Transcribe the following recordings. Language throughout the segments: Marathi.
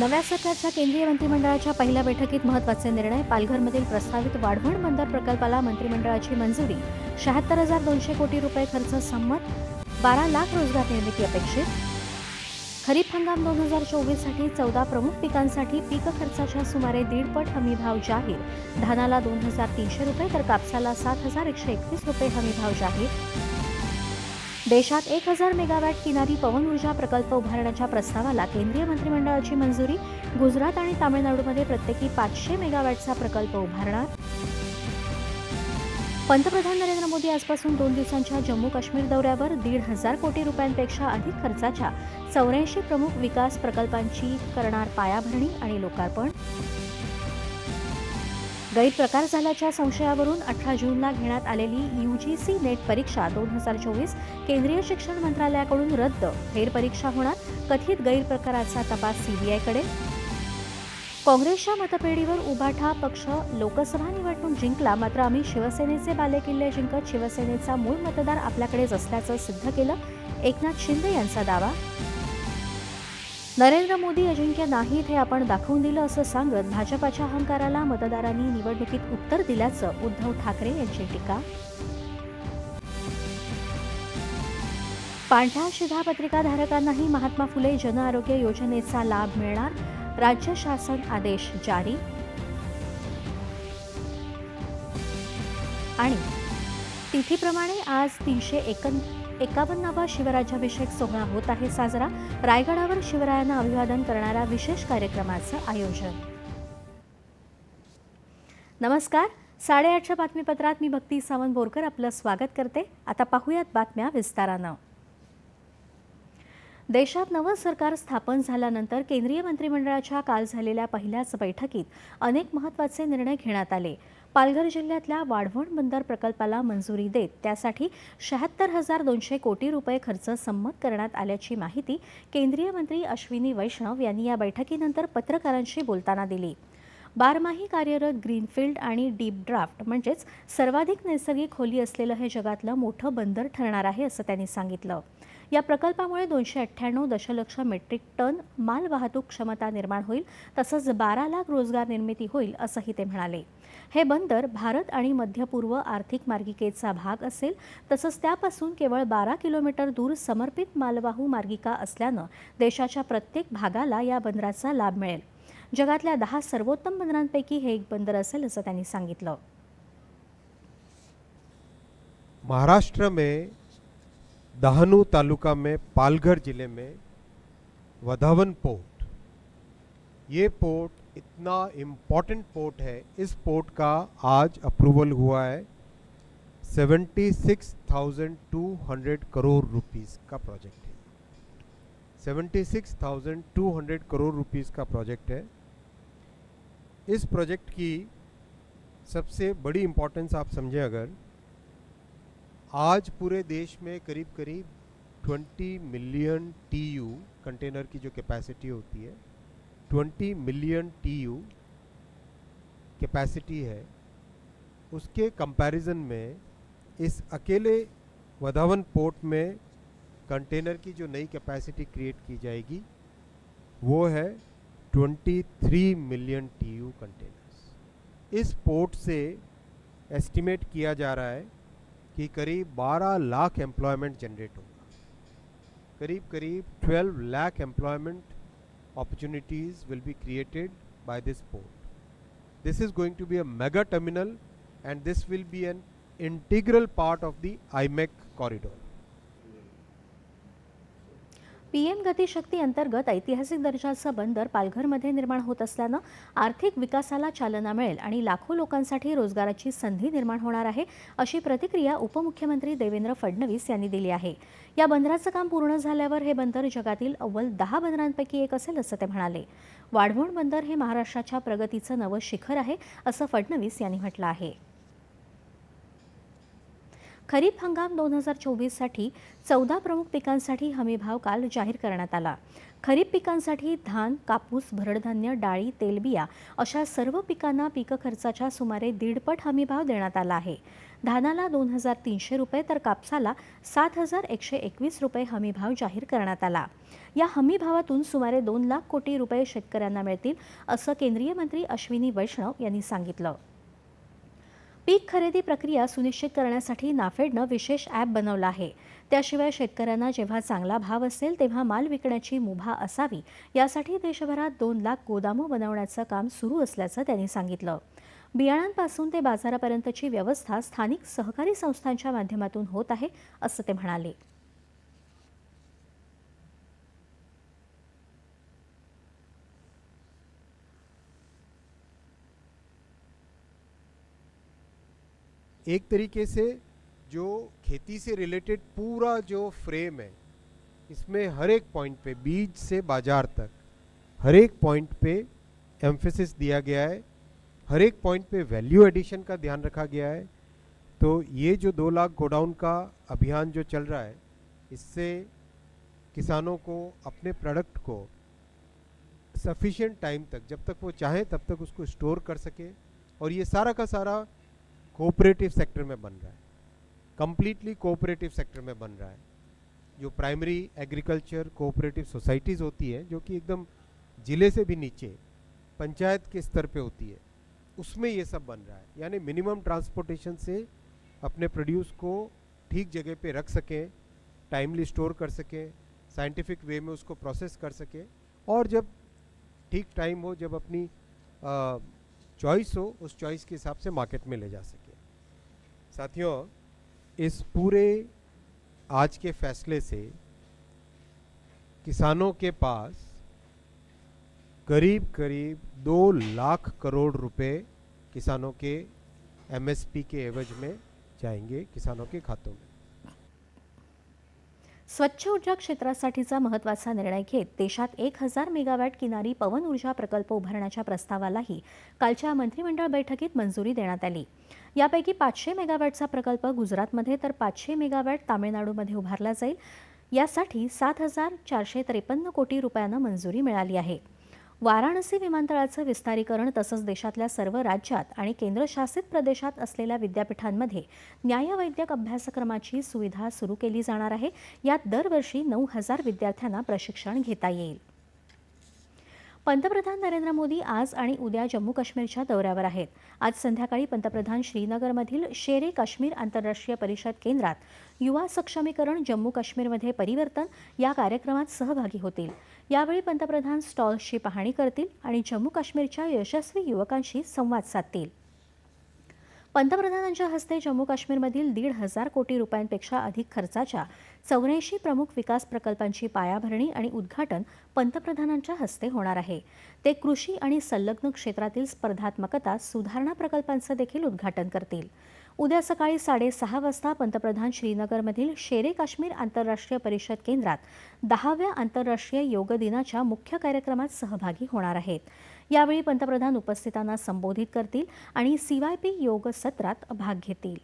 नव्या सरकारच्या केंद्रीय मंत्रिमंडळाच्या पहिल्या बैठकीत महत्त्वाचे निर्णय पालघरमधील प्रस्तावित वाढवण बंदर प्रकल्पाला मंत्रिमंडळाची मंजुरी शहात्तर हजार दोनशे कोटी रुपये खर्च संमत बारा लाख रोजगार निर्मिती अपेक्षित. खरीप हंगाम दोन हजार चोवीससाठी चौदा प्रमुख पिकांसाठी पीक खर्चाच्या सुमारे दीडपट हमी भाव जाहीर. धानाला दोन हजार तीनशे रुपये तर कापसाला सात हजार एकशे एकवीस रुपये हमी भाव जाहीर. देशात एक हजार मेगावॅट किनारी पवन ऊर्जा प्रकल्प उभारण्याच्या प्रस्तावाला केंद्रीय मंत्रिमंडळाची मंजुरी. गुजरात आणि तामिळनाडूमध्ये प्रत्येकी पाचशे मेगावॅटचा प्रकल्प उभारणार. पंतप्रधान नरेंद्र मोदी आजपासून दोन दिवसांच्या जम्मू काश्मीर दौऱ्यावर दीड हजार कोटी रुपयांपेक्षा अधिक खर्चाच्या चौऱ्याऐंशी प्रमुख विकास प्रकल्पांची करणार पायाभरणी आणि लोकार्पण. गैरप्रकार झाल्याच्या संशयावरून अठरा जूनला घेण्यात आलेली यू जी सी नेट परीक्षा दोन हजार चोवीस केंद्रीय शिक्षण मंत्रालयाकडून रद्द. फेरपरीक्षा होणार. कथित गैरप्रकाराचा तपास सीबीआयकडे काँग्रेसच्या मतपेढीवर उभाठा पक्ष लोकसभा निवडणूक जिंकला. मात्र आम्ही शिवसेनेचे बालेकिल्ले जिंकत शिवसेनेचा मूळ मतदार आपल्याकडेच असल्याचं सिद्ध केलं. एकनाथ शिंदे यांचा दावा. नरेंद्र मोदी अजिंक्य नाहीत हे आपण दाखवून दिलं असं सांगत भाजपाच्या अहंकाराला मतदारांनी निवडणुकीत उत्तर दिल्याचं उद्धव ठाकरे यांची टीका. पांढऱ्या शिधापत्रिकाधारकांनाही महात्मा फुले जनआरोग्य योजनेचा लाभ मिळणार राज्य शासन आदेश जारी. आणि तिथीप्रमाणे आज तीनशे एकन एकावन्नावा शिवराज्याभिषेक सोहळा होत आहे साजरा. रायगडावर शिवरायांना अभिवादन करणाऱ्या विशेष कार्यक्रमाचं आयोजन. नमस्कार. साडेआठच्या बातमीपत्रात मी भक्ती सावंत बोरकर आपलं स्वागत करते. आता पाहूयात बातम्या विस्तारानं. देशात नवं सरकार स्थापन झाल्यानंतर केंद्रीय मंत्रिमंडळाच्या काल झालेल्या पहिल्याच बैठकीत अनेक महत्त्वाचे निर्णय घेण्यात आले. पालघर जिल्ह्यातल्या वाढवण बंदर प्रकल्पाला मंजुरी देत त्यासाठी शहात्तर हजार दोनशे कोटी रुपये खर्च संमत करण्यात आल्याची माहिती केंद्रीय मंत्री अश्विनी वैष्णव यांनी या बैठकीनंतर पत्रकारांशी बोलताना दिली. बारमाही कार्यरत ग्रीनफील्ड आणि डीप ड्राफ्ट म्हणजेच सर्वाधिक नैसर्गिक खोली असलेलं हे जगातलं मोठं बंदर ठरणार आहे असं त्यांनी सांगितलं. या प्रकल्पामुळे दोनशे अठ्ठ्याण्णव दशलक्ष मेट्रिक टन माल वाहतूक क्षमता निर्माण होईल तसंच बारा लाख रोजगार निर्मिती होईल असंही ते म्हणाले. हे बंदर भारत आणि मध्य पूर्व आर्थिक मार्गिकेचा भाग असेल तसंच त्यापासून केवळ बारा किलोमीटर दूर समर्पित मालवाहू मार्गिका असल्यानं देशाच्या प्रत्येक भागाला या बंदराचा लाभ मिळेल. जगातल्या दहा सर्वोत्तम बंदरांपैकी हे एक बंदर असेल असं त्यांनी सांगितलं. महाराष्ट्र में दहानू तालुका में पालघर ज़िले में वधावन पोर्ट। ये पोर्ट इतना इम्पोर्टेंट पोर्ट है। इस पोर्ट का आज अप्रूवल हुआ है 76,200 करोड़ रुपीस का प्रोजेक्ट है। 76,200 करोड़ रुपीस का प्रोजेक्ट है। इस प्रोजेक्ट की सबसे बड़ी इम्पोर्टेंस आप समझें अगर आज पूरे देश में करीब करीब 20 मिलियन टीयू कंटेनर की जो कैपेसिटी होती है 20 मिलियन टीयू कैपेसिटी है, उसके कंपैरिजन में इस अकेले वधावन पोर्ट में कंटेनर की जो नई कैपेसिटी क्रिएट की जाएगी, वो है 23 मिलियन टीयू कंटेनर्स इस पोर्ट से एस्टिमेट किया जा रहा है कि करीब 12 लाख एम्प्लॉयमेंट जनरेट होगा करीब करीब 12 lakh employment opportunities will be created by this port. This is going to be a mega terminal and this will be an integral part of the IMEC corridor. PM Gati Shakti अंतर्गत ऐतिहासिक दर्जाचं बंदर पालघरमध्ये निर्माण होत असल्यानं आर्थिक विकासाला चालना मिळेल आणि लाखो लोकांसाठी रोजगाराची संधी निर्माण होणार आहे अशी प्रतिक्रिया उपमुख्यमंत्री देवेंद्र फडणवीस यांनी दिली आहे. या बंदराचं काम पूर्ण झाल्यावर हे बंदर जगातील अव्वल दहा बंदरांपैकी एक असेल असं ते म्हणाले. वाढवण बंदर हे महाराष्ट्राच्या प्रगतीचं नवं शिखर आहे असं फडणवीस यांनी म्हटलं आहे. खरीप हंगाम दोन हजार चोवीससाठी चौदा प्रमुख पिकांसाठी हमीभाव काल जाहीर करण्यात आला. खरीप पिकांसाठी धान कापूस भरडधान्य डाळी तेलबिया अशा सर्व पिकांना पीक खर्चाच्या सुमारे दीडपट हमीभाव देण्यात आला आहे. धानाला दोन हजार तीनशे रुपये तर कापसाला सात हजार एकशे एकवीस रुपये हमीभाव जाहीर करण्यात आला. या हमीभावातून सुमारे दोन लाख कोटी रुपये शेतकऱ्यांना मिळतील असं केंद्रीय मंत्री अश्विनी वैष्णव यांनी सांगितलं. पीक खरेदी प्रक्रिया सुनिश्चित करण्यासाठी नाफेडनं विशेष ॲप बनवलं आहे. त्याशिवाय शेतकऱ्यांना जेव्हा चांगला भाव असेल तेव्हा माल विकण्याची मुभा असावी. यासाठी देशभरात दोन लाख गोदामं बनवण्याचं काम सुरू असल्याचं त्यांनी सांगितलं. बियाणांपासून ते बाजारापर्यंतची व्यवस्था स्थानिक सहकारी संस्थांच्या माध्यमातून होत आहे असं ते म्हणाले. एक तरीके से जो खेती से रिलेटेड पूरा जो फ्रेम है, इसमें हर एक पॉइंट पे, बीज से बाज़ार तक, हर एक पॉइंट पे एम्फेसिस दिया गया है, हर एक पॉइंट पे वैल्यू एडिशन का ध्यान रखा गया है। तो ये जो दो लाख गोडाउन का अभियान जो चल रहा है, इससे किसानों को, अपने प्रोडक्ट को सफिशिएंट टाइम तक, जब तक वो चाहें, तब तक उसको स्टोर कर सके। और ये सारा का सारा कोऑपरेटिव सेक्टर में बन रहा है। कंप्लीटली कोऑपरेटिव सेक्टर में बन रहा है। जो प्राइमरी एग्रीकल्चर कोऑपरेटिव सोसाइटीज़ होती है, जो कि एकदम ज़िले से भी नीचे, पंचायत के स्तर पे होती है, उसमें ये सब बन रहा है। यानी मिनिमम ट्रांसपोर्टेशन से अपने प्रोड्यूस को ठीक जगह पे रख सकें टाइमली स्टोर कर सकें साइंटिफिक वे में उसको प्रोसेस कर सकें, और जब ठीक टाइम हो, जब अपनी चॉइस हो, उस चॉइस के हिसाब से मार्केट में ले जा सके। साथियों, इस पूरे आज के फैसले से किसानों के पास करीब करीब दो लाख करोड़ रुपए किसानों के एमएसपी के एवज में जाएँगे किसानों के खातों में। स्वच्छ ऊर्जा क्षेत्रासाठीचा महत्त्वाचा निर्णय घेत देशात एक हजार मेगावॅट किनारी पवन ऊर्जा प्रकल्प उभारण्याच्या प्रस्तावालाही कालच्या मंत्रिमंडळ बैठकीत मंजुरी देण्यात आली. यापैकी पाचशे मेगावॅटचा प्रकल्प गुजरातमध्ये तर पाचशे मेगावॅट तामिळनाडूमध्ये उभारला जाईल. यासाठी सात हजार चारशे त्रेपन्न कोटी रुपयांना मंजुरी मिळाली आहे. वाराणसी विमानतळाचं विस्तारीकरण तसंच देशातल्या सर्व राज्यात आणि केंद्रशासित प्रदेशात असलेल्या विद्यापीठांमध्ये न्यायवैद्यक अभ्यासक्रमाची सुविधा सुरू केली जाणार आहे. यात दरवर्षी नऊ हजार विद्यार्थ्यांना प्रशिक्षण घेता येईल. पंतप्रधान नरेंद्र मोदी आज आणि उद्या जम्मू काश्मीरच्या दौऱ्यावर आहेत. आज संध्याकाळी पंतप्रधान श्रीनगरमधील शेरे काश्मीर आंतरराष्ट्रीय परिषद केंद्रात युवा सक्षमीकरण जम्मू काश्मीरमध्ये परिवर्तन या कार्यक्रमात सहभागी होतील. यावेळी पंतप्रधान स्टॉल्सची पाहणी करतील आणि जम्मू काश्मीरच्या यशस्वी युवकांशी संवाद साधतील. पंतप्रधानांच्या हस्ते जम्मू काश्मीरमधील दीड हजार कोटी रुपयांपेक्षा अधिक खर्चाच्या चौऱ्याऐंशी प्रमुख विकास प्रकल्पांची पायाभरणी आणि उद्घाटन पंतप्रधानांच्या हस्ते होणार आहे. ते कृषी आणि संलग्न क्षेत्रातील स्पर्धात्मकता सुधारणा प्रकल्पांचं देखील उद्घाटन करतील. उद्या सकाळी साडेसहा वाजता पंतप्रधान श्रीनगरमधील शेरे काश्मीर आंतरराष्ट्रीय परिषद केंद्रात दहाव्या आंतरराष्ट्रीय योग दिनाच्या मुख्य कार्यक्रमात सहभागी होणार आहेत. यावेळी पंतप्रधान उपस्थितांना संबोधित करतील आणि सीवायपी योग सत्रात भाग घेतील.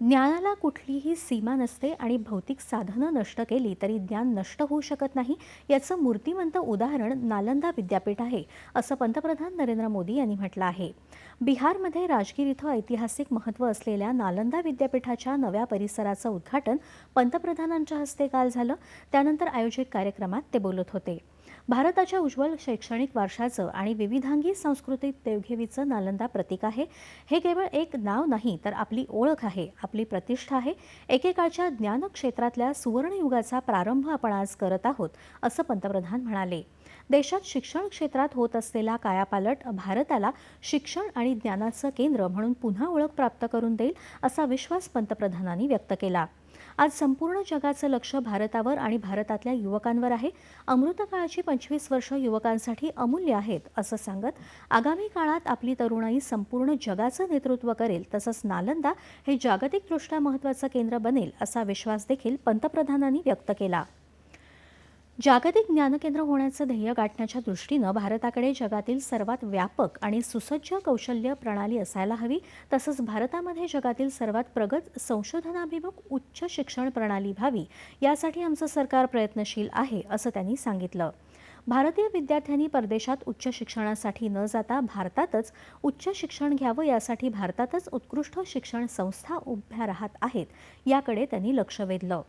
ज्ञानाला कुठलीही सीमा नसते आणि भौतिक साधनं नष्ट केली तरी ज्ञान नष्ट होऊ शकत नाही याचं मूर्तिमंत उदाहरण नालंदा विद्यापीठ आहे असं पंतप्रधान नरेंद्र मोदी यांनी म्हटलं आहे. बिहारमध्ये राजगीर इथं ऐतिहासिक महत्त्व असलेल्या नालंदा विद्यापीठाच्या नव्या परिसराचं उद्घाटन पंतप्रधानांच्या हस्ते काल झालं. त्यानंतर आयोजित कार्यक्रमात ते बोलत होते. भारताच्या उज्ज्वल शैक्षणिक वारशाचं आणि विविधांगी सांस्कृतिक देवघेवीचं नालंदा प्रतीक आहे. हे केवळ एक नाव नाही तर आपली ओळख आहे आपली प्रतिष्ठा आहे. एकेकाळच्या ज्ञान क्षेत्रातल्या सुवर्णयुगाचा प्रारंभ आपण आज करत आहोत असं पंतप्रधान म्हणाले. देशात शिक्षण क्षेत्रात होत असलेला कायापालट भारताला शिक्षण आणि ज्ञानाचं केंद्र म्हणून पुन्हा ओळख प्राप्त करून देईल असा विश्वास पंतप्रधानांनी व्यक्त केला. आज संपूर्ण जगाचं लक्ष भारतावर आणि भारतातल्या युवकांवर आहे. अमृतकाळाची पंचवीस वर्ष युवकांसाठी अमूल्य आहेत असं सांगत आगामी काळात आपली तरुणाई संपूर्ण जगाचं नेतृत्व करेल तसंच नालंदा हे जागतिकदृष्ट्या महत्त्वाचं केंद्र बनेल असा विश्वास देखील पंतप्रधानांनी व्यक्त केला. जागतिक ज्ञानकेंद्र होण्याचं ध्येय गाठण्याच्या दृष्टीनं भारताकडे जगातील सर्वात व्यापक आणि सुसज्ज कौशल्य प्रणाली असायला हवी तसंच भारतामध्ये जगातील सर्वात प्रगत संशोधनाभिमुख उच्च शिक्षण प्रणाली व्हावी यासाठी आमचं सरकार प्रयत्नशील आहे असं त्यांनी सांगितलं. भारतीय विद्यार्थ्यांनी परदेशात उच्च शिक्षणासाठी न जाता भारतातच उच्च शिक्षण घ्यावं यासाठी भारतातच उत्कृष्ट शिक्षण संस्था उभ्या राहत आहेत याकडे त्यांनी लक्ष वेधलं.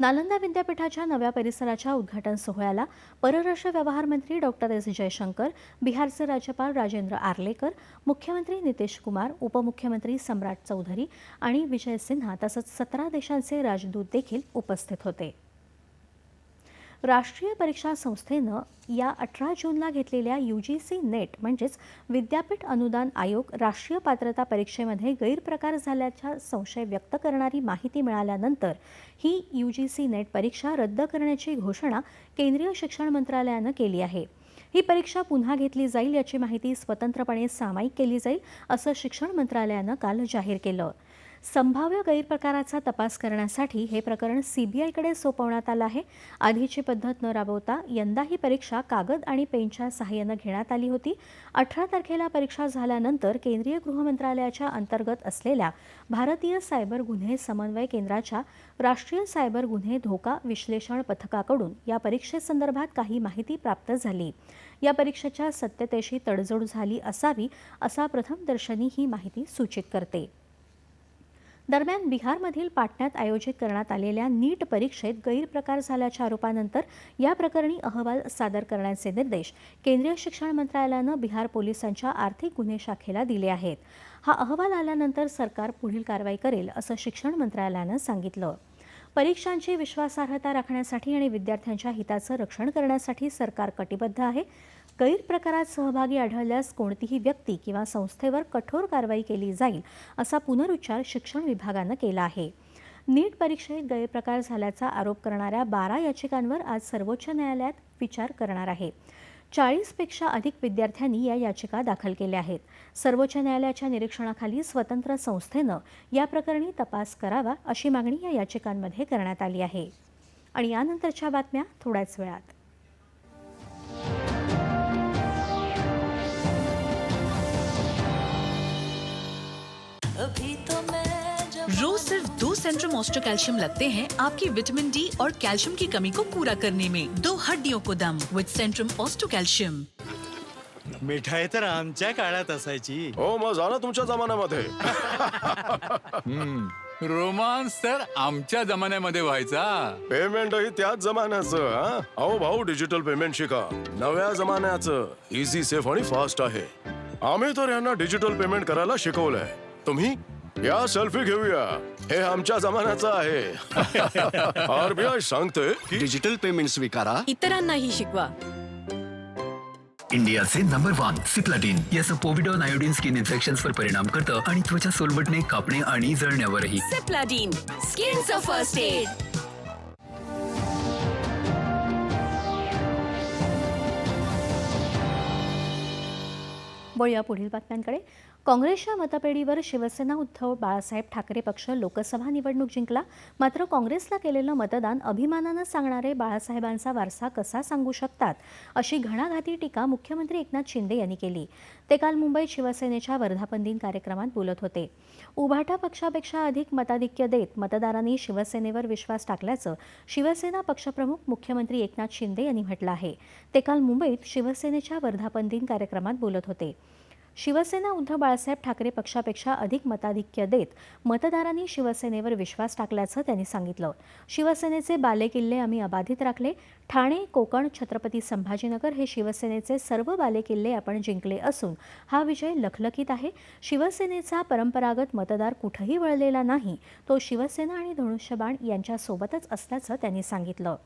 नालंदा विद्यापीठाच्या नव्या परिसराच्या उद्घाटन सोहळ्याला परराष्ट्र व्यवहार मंत्री डॉक्टर एस. जयशंकर बिहारचे राज्यपाल राजेंद्र आर्लेकर मुख्यमंत्री नितीश कुमार उपमुख्यमंत्री सम्राट चौधरी आणि विजय सिन्हा तसंच सतरा देशांचे राजदूत देखील उपस्थित होते. राष्ट्रीय परीक्षा संस्थेनं या अठरा जूनला घेतलेल्या यू जी सी नेट म्हणजेच विद्यापीठ अनुदान आयोग राष्ट्रीय पात्रता परीक्षेमध्ये गैरप्रकार झाल्याचा संशय व्यक्त करणारी माहिती मिळाल्यानंतर ही यू जी सी नेट परीक्षा रद्द करण्याची घोषणा केंद्रीय शिक्षण मंत्रालयानं केली आहे. ही परीक्षा पुन्हा घेतली जाईल याची माहिती स्वतंत्रपणे सामायिक केली जाईल असं शिक्षण मंत्रालयानं काल जाहीर केलं. संभाव्य गैरप्रकाराचा तपास करण्यासाठी हे प्रकरण सीबीआयकडे सोपवण्यात आलं आहे. आधीची पद्धत न राबवता यंदा ही परीक्षा कागद आणि पेनच्या सहाय्यानं घेण्यात आली होती. अठरा तारखेला परीक्षा झाल्यानंतर केंद्रीय गृहमंत्रालयाच्या अंतर्गत असलेल्या भारतीय सायबर गुन्हे समन्वय केंद्राच्या राष्ट्रीय सायबर गुन्हे धोका विश्लेषण पथकाकडून या परीक्षेसंदर्भात काही माहिती प्राप्त झाली. या परीक्षेच्या सत्यतेशी तडजोड झाली असावी असा प्रथमदर्शनी ही माहिती सूचित करते. दरम्यान बिहारमधील पाटण्यात आयोजित करण्यात आलेल्या नीट परीक्षेत गैरप्रकार झाल्याच्या आरोपानंतर या प्रकरणी अहवाल सादर करण्याचे निर्देश केंद्रीय शिक्षण मंत्रालयानं बिहार पोलिसांच्या आर्थिक गुन्हे शाखेला दिले आहेत. हा अहवाल आल्यानंतर सरकार पुढील कारवाई करेल असं शिक्षण मंत्रालयानं सांगितलं. परीक्षांची विश्वासार्हता राखण्यासाठी आणि विद्यार्थ्यांच्या हिताचं रक्षण करण्यासाठी सरकार कटिबद्ध आहे. गैरप्रकारात सहभागी आढळल्यास कोणतीही व्यक्ती किंवा संस्थेवर कठोर कारवाई केली जाईल असा पुनरुच्चार शिक्षण विभागानं केला आहे. नीट परीक्षेत गैरप्रकार झाल्याचा आरोप करणाऱ्या बारा याचिकांवर आज सर्वोच्च न्यायालयात विचार करणार आहे. चाळीसपेक्षा अधिक विद्यार्थ्यांनी या याचिका दाखल केल्या आहेत. सर्वोच्च न्यायालयाच्या निरीक्षणाखाली स्वतंत्र संस्थेनं या प्रकरणी तपास करावा अशी मागणी या याचिकांमध्ये करण्यात आली आहे. आणि यानंतरच्या बातम्या थोड्याच वेळात. रोज सिर्फ दो सेंट्रम ऑस्ट्रो कैल्शियम लगते हैं आपकी विटामिन डी और कैल्शियम की कमी को पूरा करने में। दो हड्डियों को दम विद सेंट्रम ऑस्ट्रो कैल्शियम मिठाई तर आमच्या काळात असायची। हो मग झालं तुमच्या जमान्यामध्ये. रोमांस तर आमच्या जमान्यामध्ये व्हायचा. पेमेंटही त्याच जमान्याचं हा? अहो भाऊ डिजिटल पेमेंट शिका. नव्या जमान्याचं इझी सेफ आणि फास्ट आहे. आम्ही तर यांना डिजिटल पेमेंट करायला शिकवलंय. तुम्ही या सेल्फी घेऊया. हे आमच्या जमान्याचं आहे. आरबीआय सांगते की डिजिटल पेमेंट स्वीकारा. इतरांनाही शिकवा. इंडियाचे नंबर वन सिप्लाटिन. याचं पोविडॉन आयोडीन स्किन इन्फेक्शन्सवर परिणाम करतं आणि त्वचा सोलवटणे कापणे आणि जळण्यावरही. सेप्लाडीन स्किनचं फर्स्ट एड वळूया पुढील बातम्यांकडे. काँग्रेसच्या मतपेढीवर शिवसेना उद्धव बाळासाहेब ठाकरे पक्ष लोकसभा निवडणूक जिंकला. मात्र काँग्रेसला केलेलं मतदान अभिमानानं सांगणारे बाळासाहेबांचा वारसा कसा सांगू शकतात अशी घणाघाती टीका मुख्यमंत्री एकनाथ शिंदे यांनी केली. ते काल मुंबईत शिवसेनेच्या वर्धापन दिन कार्यक्रमात बोलत होते. उभाटा पक्षापेक्षा अधिक मताधिक्य देत मतदारांनी शिवसेनेवर विश्वास टाकल्याचं शिवसेना पक्षप्रमुख मुख्यमंत्री एकनाथ शिंदे यांनी म्हटलं आहे. ते काल मुंबईत शिवसेनेच्या वर्धापन दिन कार्यक्रमात बोलत होते. शिवसेना उद्धव बाळासाहेब ठाकरे पक्षापेक्षा अधिक मताधिक्य देत मतदारांनी शिवसेनेवर विश्वास टाकल्याचं त्यांनी सांगितलं. शिवसेनेचे बालेकिल्ले आम्ही अबाधित राखले. ठाणे कोकण छत्रपती संभाजीनगर हे शिवसेनेचे सर्व बालेकिल्ले आपण जिंकले असून हा विजय लखलखीत आहे. शिवसेनेचा परंपरागत मतदार कुठंही वळलेला नाही. तो शिवसेना आणि धनुष्यबाण यांच्यासोबतच असल्याचं त्यांनी सांगितलं.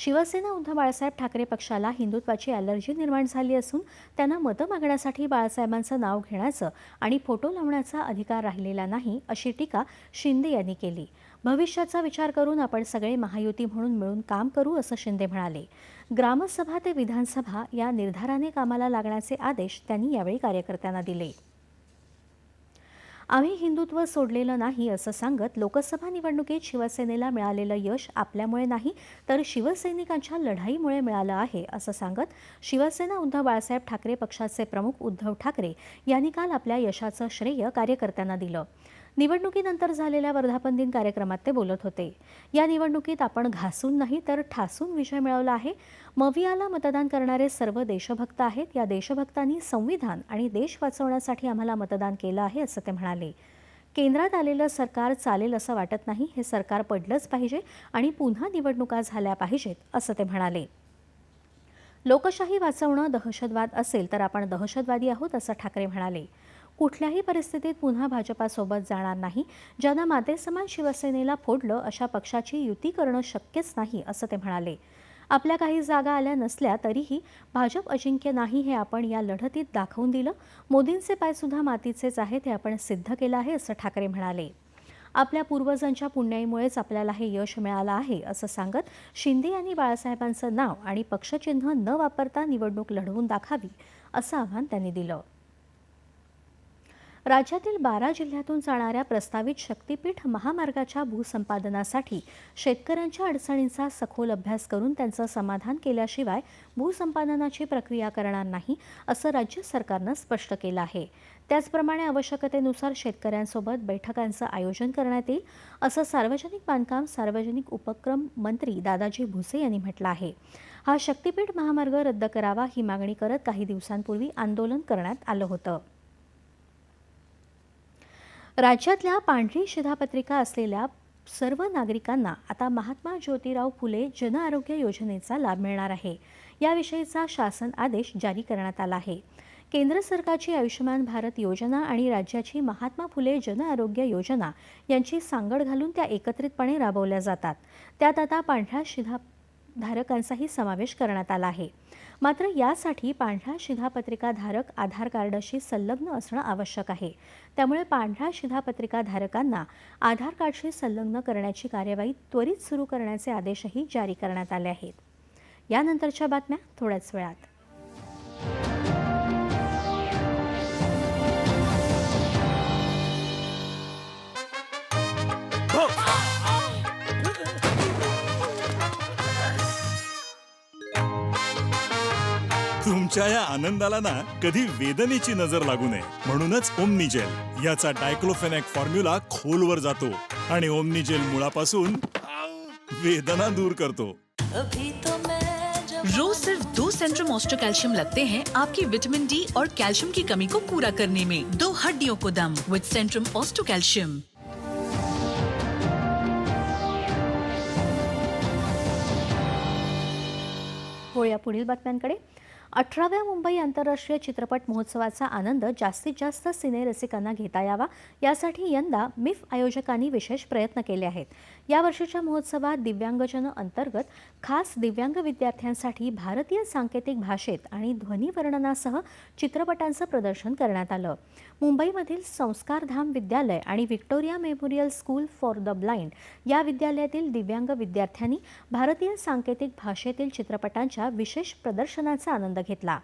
शिवसेना उद्धव बाळासाहेब ठाकरे पक्षाला हिंदुत्वाची ॲलर्जी निर्माण झाली असून त्यांना मतं मागण्यासाठी बाळासाहेबांचं नाव घेण्याचं आणि फोटो लावण्याचा अधिकार राहिलेला नाही अशी टीका शिंदे यांनी केली. भविष्याचा विचार करून आपण सगळे महायुती म्हणून मिळून काम करू असं शिंदे म्हणाले. ग्रामसभा ते विधानसभा या निर्धाराने कामाला लागण्याचे आदेश त्यांनी यावेळी कार्यकर्त्यांना दिले. आम्ही हिंदुत्व सोडलेलं नाही असं सांगत लोकसभा निवडणुकीत शिवसेनेला मिळालेलं यश आपल्यामुळे नाही तर शिवसैनिकांच्या लढाईमुळे मिळालं आहे असं सांगत शिवसेना उद्धव बाळासाहेब ठाकरे पक्षाचे प्रमुख उद्धव ठाकरे यांनी काल आपल्या यशाचं श्रेय कार्यकर्त्यांना दिलं. निवडणुकीनंतर झालेल्या वर्धापन दिन कार्यक्रमात ते बोलत होते. या निवडणुकीत आपण घासून नाही तर ठासून विजय मिळवला आहे. मवियाला मतदान करणारे सर्व देशभक्त आहेत. या देशभक्तांनी संविधान आणि देश वाचवण्यासाठी आम्हाला मतदान केलं आहे असं ते म्हणाले. केंद्रात आलेलं सरकार चालेल असं वाटत नाही. हे सरकार पडलंच पाहिजे आणि पुन्हा निवडणुका झाल्या पाहिजेत असं ते म्हणाले. लोकशाही वाचवणं दहशतवाद असेल तर आपण दहशतवादी आहोत असं ठाकरे म्हणाले. कुठल्याही परिस्थितीत पुन्हा भाजपासोबत जाणार नाही. ज्यांना मातेसमान शिवसेनेला फोडलं अशा पक्षाची युती करणं शक्यच नाही असं ते म्हणाले. आपल्या काही जागा आल्या नसल्या तरीही भाजप अजिंक्य नाही हे आपण या लढतीत दाखवून दिलं. मोदींचे पायसुद्धा मातीचेच आहेत हे आपण सिद्ध केलं आहे असं ठाकरे म्हणाले. आपल्या पूर्वजांच्या पुण्याईमुळेच आपल्याला हे यश मिळालं आहे असं सांगत शिंदे यांनी बाळासाहेबांचं नाव आणि पक्षचिन्ह न वापरता निवडणूक लढवून दाखावी असं आव्हान त्यांनी दिलं. राज्यातील बारा जिल्ह्यातून जाणाऱ्या प्रस्तावित शक्तीपीठ महामार्गाच्या भूसंपादनासाठी शेतकऱ्यांच्या अडचणींचा सखोल अभ्यास करून त्यांचं समाधान केल्याशिवाय भूसंपादनाची प्रक्रिया करणार नाही असं राज्य सरकारनं स्पष्ट केलं आहे. त्याचप्रमाणे आवश्यकतेनुसार शेतकऱ्यांसोबत बैठकांचं आयोजन करण्यात येईल असं सार्वजनिक बांधकाम सार्वजनिक उपक्रम मंत्री दादाजी भुसे यांनी म्हटलं आहे. हा शक्तीपीठ महामार्ग रद्द करावा ही मागणी करत काही दिवसांपूर्वी आंदोलन करण्यात आलं होतं. राज्यातल्या पांढरी शिधापत्रिका असलेल्या सर्व नागरिकांना आता महात्मा ज्योतिराव फुले जनआरोग्य योजनेचा लाभ मिळणार आहे. याविषयीचा शासन आदेश जारी करण्यात आला आहे. केंद्र सरकारची आयुष्यमान भारत योजना आणि राज्याची महात्मा फुले जन आरोग्य योजना यांची सांगड घालून त्या एकत्रितपणे राबवल्या जातात. त्यात आता पांढऱ्या शिधा धारकांचाही समावेश करण्यात आला आहे. मात्र यासाठी पांढऱ्या शिधापत्रिका धारक आधार कार्डशी संलग्न असणं आवश्यक आहे. त्यामुळे पांढऱ्या शिधापत्रिका धारकांना आधार कार्डशी संलग्न करण्याची कार्यवाही त्वरित सुरू करण्याचे आदेशही जारी करण्यात आले आहेत. यानंतरच्या बातम्या थोड्याच वेळात. तुमच्या या आनंदाला ना कधी वेदनेची नजर लागू नये. म्हणूनच ओमनीजेल याचा डायक्लोफेनॅक फॉर्म्युला खोलवर जातो आणि ओमनीजेल मुळापासून वेदना दूर करतो. अभी तो मैं जब रोज सिर्फ दो सेंट्रम ऑस्टो कैल्शियम लगते हैं आपकी विटामिन डी और कैल्शियम की कमी को पूरा करने में। दो हड्डियों को दम विद सेंट्रम ऑस्टो कैल्शियम वळूया पुढील बातम्यांकडे. अठराव्या मुंबई आंतरराष्ट्रीय चित्रपट महोत्सवाचा आनंद जास्तीत जास्त सिनेरसिकांना घेता यावा यासाठी यंदा मिफ आयोजकांनी विशेष प्रयत्न केले आहेत. यावर्षीच्या महोत्सवात दिव्यांगजन अंतर्गत खास दिव्यांग विद्यार्थ्यांसाठी भारतीय सांकेतिक भाषेत आणि ध्वनीवर्णनासह चित्रपटांचं प्रदर्शन करण्यात आलं. मुंबईमधील संस्कारधाम विद्यालय आणि Victoria Memorial school for the blind या विद्यालयातील दिव्यांग विद्यार्थ्यांनी भारतीय सांकेतिक भाषेतील चित्रपटांच्या विशेष प्रदर्शनाचा आनंद घेतला.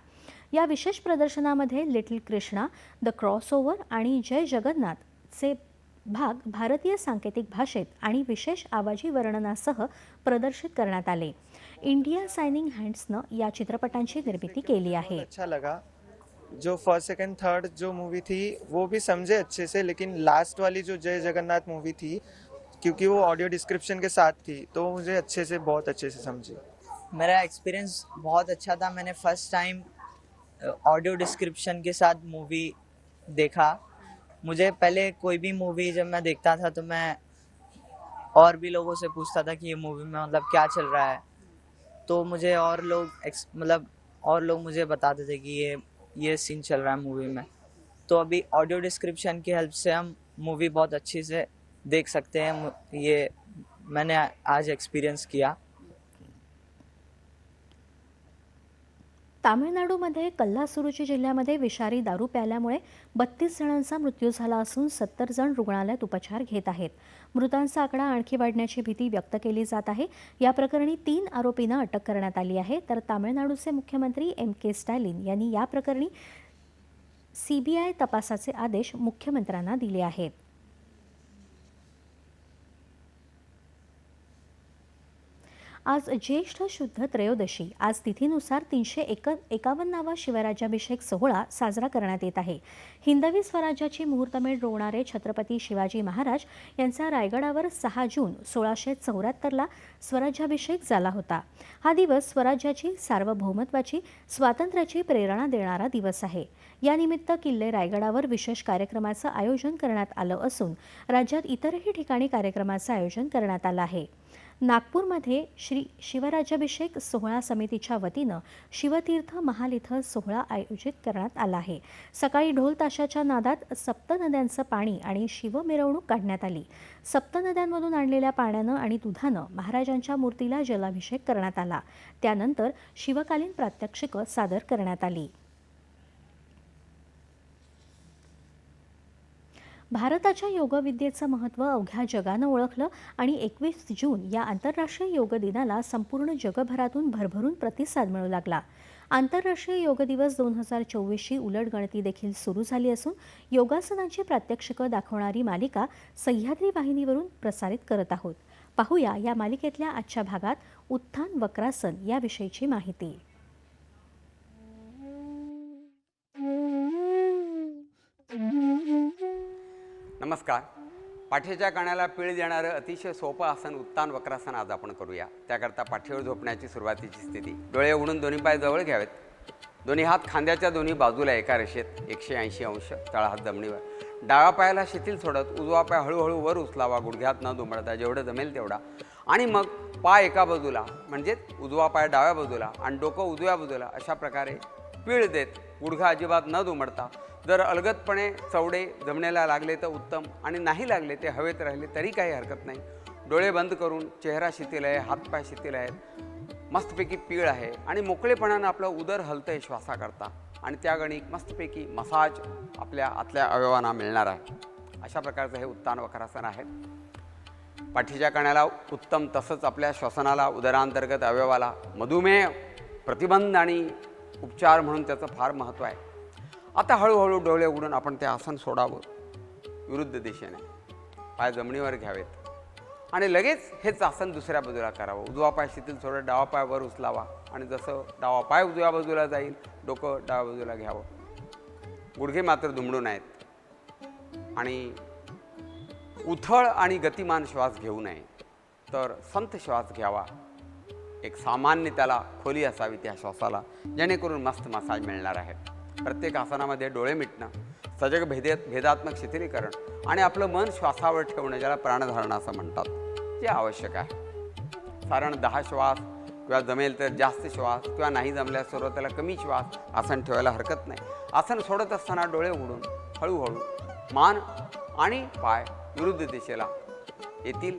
या विशेष प्रदर्शनामध्ये लिटिल कृष्णा द क्रॉसओव्हर आणि जय जगन्नाथचे भाग भारतीय सांकेतिक भाषेत आणि विशेष आवाजी वर्णनासह प्रदर्शित करण्यात आले. इंडिया सायनिंग हँड्सनं या चित्रपटांची निर्मिती केली आहे. अच्छा लगा. जो फर्स्ट सेकंड थर्ड जो मूवी थी वो भी समझे अच्छे से लेकिन लास्ट वाली जो जय जगन्नाथ मूवी थी क्योंकि वो ऑडियो डिस्क्रिप्शन के साथ थी तो मुझे अच्छे से बहुत अच्छे से समझी। मेरा एक्सपीरियंस बहुत अच्छा था। मैंने फ़र्स्ट टाइम ऑडियो डिस्क्रिप्शन के साथ मूवी देखा। मुझे पहले कोई भी मूवी जब मैं देखता था तो मैं और भी लोगों से पूछता था कि ये मूवी में मतलब क्या चल रहा है। तो मुझे और लोग मतलब और लोग मुझे बताते थे कि ये ये सीन चल रहा है मूवी में। तो अभी ऑडियो डिस्क्रिप्शन की हेल्प से हम मूवी बहुत अच्छी से देख सकते हैं। ये मैंने आज एक्सपीरियंस किया। तामिळनाडूमध्ये कल्लासुरुची जिल्ह्यामध्ये विषारी दारू प्यायल्यामुळे बत्तीस जणांचा मृत्यू झाला असून सत्तर जण रुग्णालयात उपचार घेत आहेत. मृतांचा आकडा आणखी वाढण्याची भीती व्यक्त केली जात आहे. या प्रकरणी तीन आरोपींना अटक करण्यात आली आहे. तर तामिळनाडूचे मुख्यमंत्री एम के स्टॅलिन यांनी या प्रकरणी सीबीआय तपासाचे आदेश मुख्यमंत्र्यांना दिले आहेत. आज ज्येष्ठ शुद्ध त्रयोदशी. आज तिथीनुसार तीनशे एक एकावन्नावा शिवराज्याभिषेक सोहळा साजरा करण्यात येत आहे. हिंदवी स्वराज्याची मुहूर्तमेढ रोवणारे छत्रपती शिवाजी महाराज यांचा रायगडावर सहा जून सोळाशे चौऱ्याहत्तरला स्वराज्याभिषेक झाला होता. हा दिवस स्वराज्याची सार्वभौमत्वाची स्वातंत्र्याची प्रेरणा देणारा दिवस आहे. यानिमित्त किल्ले रायगडावर विशेष कार्यक्रमाचं आयोजन करण्यात आलं असून राज्यात इतरही ठिकाणी कार्यक्रमाचं आयोजन करण्यात आलं आहे. नागपूरमध्ये श्री शिवराज्याभिषेक सोहळा समितीच्या वतीनं शिवतीर्थ महाल इथं सोहळा आयोजित करण्यात आला आहे. सकाळी ढोल ताशाच्या नादात सप्त नद्यांचं पाणी आणि शिव मिरवणूक काढण्यात आली. सप्त नद्यांमधून आणलेल्या पाण्यानं आणि दुधानं महाराजांच्या मूर्तीला जलाभिषेक करण्यात आला. त्यानंतर शिवकालीन प्रात्यक्षिकं सादर करण्यात आली. भारताच्या योगविद्येचं महत्त्व अवघ्या जगानं ओळखलं आणि एकवीस जून या आंतरराष्ट्रीय योग दिनाला संपूर्ण जगभरातून भरभरून प्रतिसाद मिळू लागला. आंतरराष्ट्रीय योग दिवस दोन हजार चोवीसची उलटगणती देखील सुरू झाली असून योगासनांची प्रात्यक्षिकं दाखवणारी मालिका सह्याद्री वाहिनीवरून प्रसारित करत आहोत. पाहूया या मालिकेतल्या आजच्या भागात उत्थान वक्रासन याविषयीची माहिती. Mm-hmm. नमस्कार. पाठीच्या कण्याला पीळ देणारं अतिशय सोपं आसन उत्तान वक्रासन आज आपण करूया. त्याकरता पाठीवर झोपण्याची सुरुवातीची स्थिती. डोळे उघडून दोन्ही पाय जवळ घ्यावेत. दोन्ही हात खांद्याच्या दोन्ही बाजूला एका रेषेत एकशे ऐंशी अंश तळहात जमिनीवर. डाव्या पायाला शिथिल सोडत उजवा पाय हळूहळू वर उचलावा गुडघ्यात न दुमडता जेवढं जमेल तेवढा. आणि मग पाय एका बाजूला म्हणजेच उजवा पाय डाव्या बाजूला आणि डोकं उजव्या बाजूला अशा प्रकारे पीळ देत गुडघा अजिबात न दुमडता जर अलगदपणे चवडे जमण्याला लागले तर उत्तम आणि नाही लागले ते हवेत राहिले तरी काही हरकत नाही. डोळे बंद करून चेहरा शिथिल आहे हातपाय शिथिल आहेत मस्तपैकी पीळ आहे आणि मोकळेपणानं आपलं उदर हलतंय श्वासाकरता आणि त्या गणिक मस्तपैकी मसाज आपल्या आतल्या अवयवांना मिळणार आहे. अशा प्रकारचं हे उत्तान वक्रासन आहे. पाठीच्या कण्याला उत्तम तसंच आपल्या श्वसनाला उदरांतर्गत अवयवाला मधुमेह प्रतिबंध आणि उपचार म्हणून त्याचं फार महत्त्व आहे. आता हळूहळू डोळे उघडून आपण ते आसन सोडावं. विरुद्ध दिशेने. पाय जमिनीवर घ्यावेत. आणि लगेच हेच आसन दुसऱ्या बाजूला करावं. उजवा पाय शिथिल सोडत डावा पाय वर उचलावा. आणि जसं डावा पाय उजव्या बाजूला जाईल डोकं डाव्या बाजूला घ्यावं. गुडघे मात्र दुमडू नयेत आणि उथळ आणि गतिमान श्वास घेऊ नये. तर संत श्वास घ्यावा. एक सामान्य त्याला खोली असावी त्या श्वासाला. जेणेकरून मस्त मसाज मिळणार आहे. प्रत्येक आसनामध्ये डोळे मिटणं सजग भेदेत भेदात्मक शिथिलीकरण आणि आपलं मन श्वासावर ठेवणं ज्याला प्राणधारणा असं म्हणतात जे आवश्यक आहे. साधारण दहा श्वास किंवा जमेल तर जास्त श्वास किंवा नाही जमल्यास सुरुवातीला कमी श्वास आसन ठेवायला हरकत नाही. आसन सोडत असताना डोळे उघडून हळूहळू मान आणि पाय विरुद्ध दिशेला येतील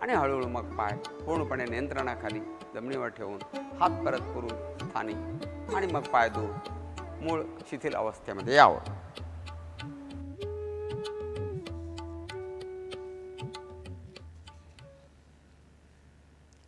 आणि हळूहळू मग पाय पूर्णपणे नियंत्रणाखाली जमिनीवर ठेवून हात परत करून स्थानी आणि मग पाय दूर मूळ शिथिल अवस्थेमध्ये यावं.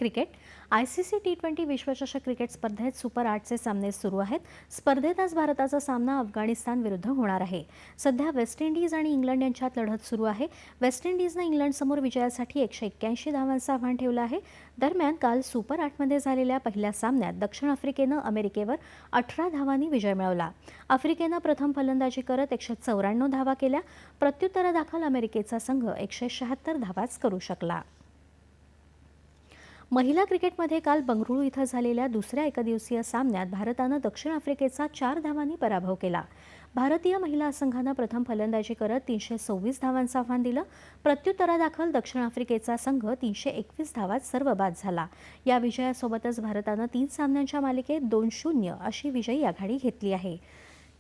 Cricket. I C C T twenty विश्वचषक क्रिकेट स्पर्धेत सुपर आठचे सामने सुरू आहेत. स्पर्धेत आज भारताचा सामना अफगाणिस्तान विरुद्ध होणार आहे. सध्या वेस्ट इंडिज आणि इंग्लंड यांच्यात लढत सुरू आहे. वेस्ट इंडिजनं इंग्लंडसमोर विजयासाठी एकशे एक्क्याऐंशी धावांचं आव्हान ठेवलं आहे. दरम्यान काल सुपर आठमध्ये झालेल्या पहिल्या सामन्यात दक्षिण आफ्रिकेनं अमेरिकेवर अठरा धावांनी विजय मिळवला. आफ्रिकेनं प्रथम फलंदाजी करत एकशे चौऱ्याण्णव धावा केल्या. प्रत्युत्तरादाखल अमेरिकेचा संघ एकशे शहात्तर धावाच करू शकला. महिला क्रिकेटमध्ये काल बंगळुरू इथं झालेल्या दुसऱ्या एकदिवसीय सामन्यात भारतानं दक्षिण आफ्रिकेचा चार धावांनी पराभव केला. भारतीय महिला संघानं प्रथम फलंदाजी करत तीनशे सव्वीस धावांचं आव्हान दिलं. प्रत्युत्तरादाखल दक्षिण आफ्रिकेचा संघ तीनशे एकवीस धावात सर्व बाद झाला. या विजयासोबतच भारतानं तीन सामन्यांच्या मालिकेत दोन शून्य अशी विजयी आघाडी घेतली आहे.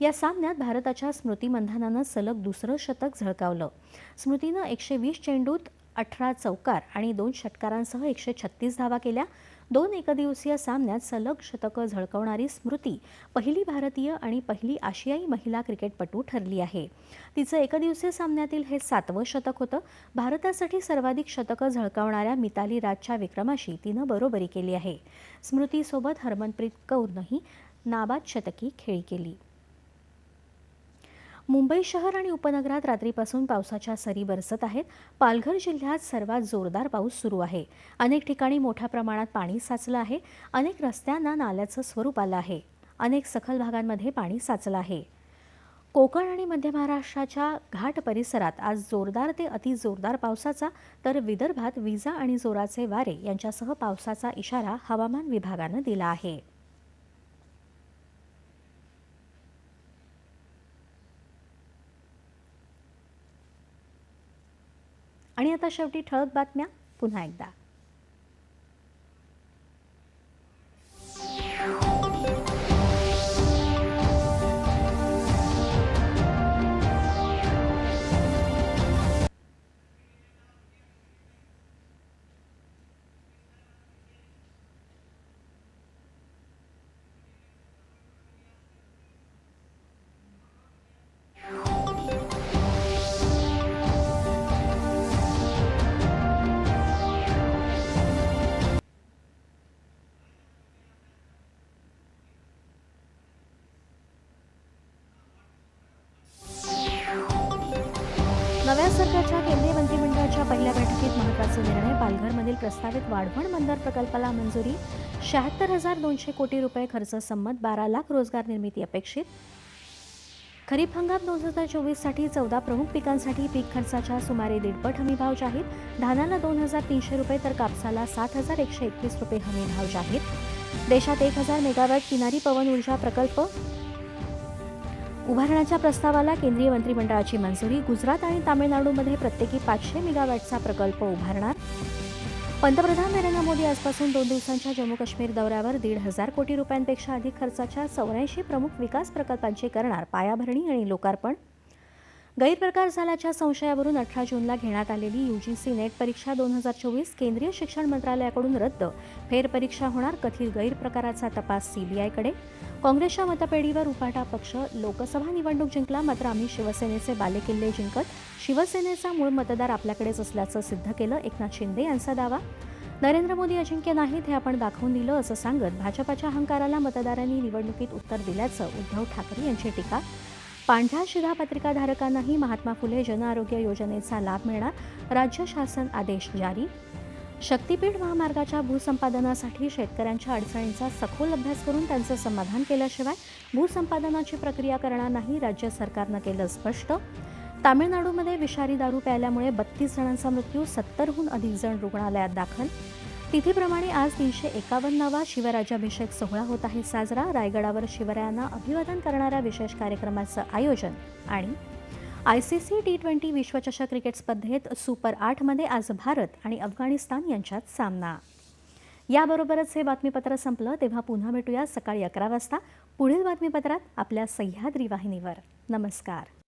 या सामन्यात भारताच्या स्मृती मंधानानं सलग दुसरं शतक झळकावलं. स्मृतीनं एकशे वीस चेंडूत अठरा चौकार आणि दोन षटकारांसह एकशे छत्तीस धावा केल्या. दोन एकदिवसीय सामन्यात सलग शतकं झळकवणारी स्मृती पहिली भारतीय आणि पहिली आशियाई महिला क्रिकेटपटू ठरली आहे. तिचं एकदिवसीय सामन्यातील हे सातवं शतक होतं. भारतासाठी सर्वाधिक शतकं झळकावणाऱ्या मिताली राजच्या विक्रमाशी तिनं बरोबरी केली आहे. स्मृतीसोबत हरमनप्रीत कौरनंही नाबाद शतकी खेळी केली. मुंबई शहर आणि उपनगरात रात्रीपासून पावसाच्या सरी बरसत आहेत. पालघर जिल्ह्यात सर्वात जोरदार पाऊस सुरू आहे. अनेक ठिकाणी मोठ्या प्रमाणात पाणी साचलं आहे. अनेक रस्त्यांना नाल्याचं स्वरूप आलं आहे. अनेक सखल भागांमध्ये पाणी साचलं आहे. कोकण आणि मध्य महाराष्ट्राच्या घाट परिसरात आज जोरदार ते अतिजोरदार पावसाचा तर विदर्भात विजा आणि जोराचे वारे यांच्यासह पावसाचा इशारा हवामान विभागानं दिला आहे. आणि आता शेवटी ठळक बातम्या पुन्हा एकदा. नव्या सरकारच्या केंद्रीय मंत्रिमंडळाच्या पहिल्या बैठकीत महत्त्वाचे निर्णय पालघरमधील प्रस्तावित वाढवण बंदर प्रकल्पाला मंजुरी शहात्तर हजार दोनशे कोटी रुपये खर्च संमत बारा लाख रोजगार निर्मिती अपेक्षित. खरीप हंगाम दोन हजार चोवीससाठी चौदा प्रमुख पिकांसाठी पीक खर्चाच्या सुमारे दीडपट हमी भाव जाहीर. धानाला दोन हजार तीनशे रुपये तर कापसाला सात हजार एकशे एकवीस रुपये हमी भाव जाहीर. देशात एक हजार मेगावॅट किनारी पवन ऊर्जा प्रकल्प उभारण्याच्या प्रस्तावाला केंद्रीय मंत्रिमंडळाची मंजुरी गुजरात आणि तामिळनाडूमध्ये प्रत्येकी पाचशे मेगावॅटचा प्रकल्प उभारणार. पंतप्रधान नरेंद्र मोदी आजपासून दोन दिवसांच्या जम्मू काश्मीर दौऱ्यावर दीड हजार कोटी रुपयांपेक्षा अधिक खर्चाच्या चौऱ्याऐंशी प्रमुख विकास प्रकल्पांची करणार पायाभरणी आणि लोकार्पण. गैरप्रकार झाल्याच्या संशयावरून अठरा जूनला घेण्यात आलेली यूजीसी नेट परीक्षा दोन हजार चोवीस केंद्रीय शिक्षण मंत्रालयाकडून रद्द. फेरपरीक्षा होणार कथित गैरप्रकाराचा तपास सीबीआयकडे काँग्रेसच्या मतपेढीवर उपाटा पक्ष. लोकसभा निवडणूक जिंकला मात्र आम्ही शिवसेनेचे बालेकिल्ले जिंकत. शिवसेनेचा मूळ मतदार आपल्याकडेच असल्याचं सिद्ध केलं एकनाथ शिंदे यांचा दावा. नरेंद्र मोदी अजिंक्य नाहीत हे आपण दाखवून दिलं असं सांगत भाजपाच्या अहंकाराला मतदारांनी निवडणुकीत उत्तर दिल्याचं उद्धव ठाकरे यांची टीका. पांढऱ्या शिधापत्रिकाधारकांनाही महात्मा फुले जनआरोग्य योजनेचा लाभ मिळणार राज्य शासन आदेश जारी. शक्तीपीठ महामार्गाच्या भूसंपादनासाठी शेतकऱ्यांच्या अडचणींचा सखोल अभ्यास करून त्यांचं समाधान केल्याशिवाय भूसंपादनाची प्रक्रिया करणार नाही राज्य सरकारनं केलं स्पष्ट. तामिळनाडूमध्ये विषारी दारू प्यायल्यामुळे बत्तीस जणांचा मृत्यू सत्तरहून अधिक जण रुग्णालयात दाखल. तिथीप्रमाणे आज तीनशे एकावन्नावा शिवराज्याभिषेक सोहळा होत आहे. साजरा रायगडावर शिवरायांना अभिवादन करणाऱ्या विशेष कार्यक्रमाचं आयोजन आणि I C C T twenty विश्वचषक क्रिकेट स्पर्धेत सुपर आठमध्ये आज भारत आणि अफगाणिस्तान यांच्यात सामना. याबरोबरच हे बातमीपत्र संपलं तेव्हा पुन्हा भेटूया सकाळी अकरा वाजता. पुढील बातमीपत्रात आपल्या सह्याद्री वाहिनीवर. नमस्कार.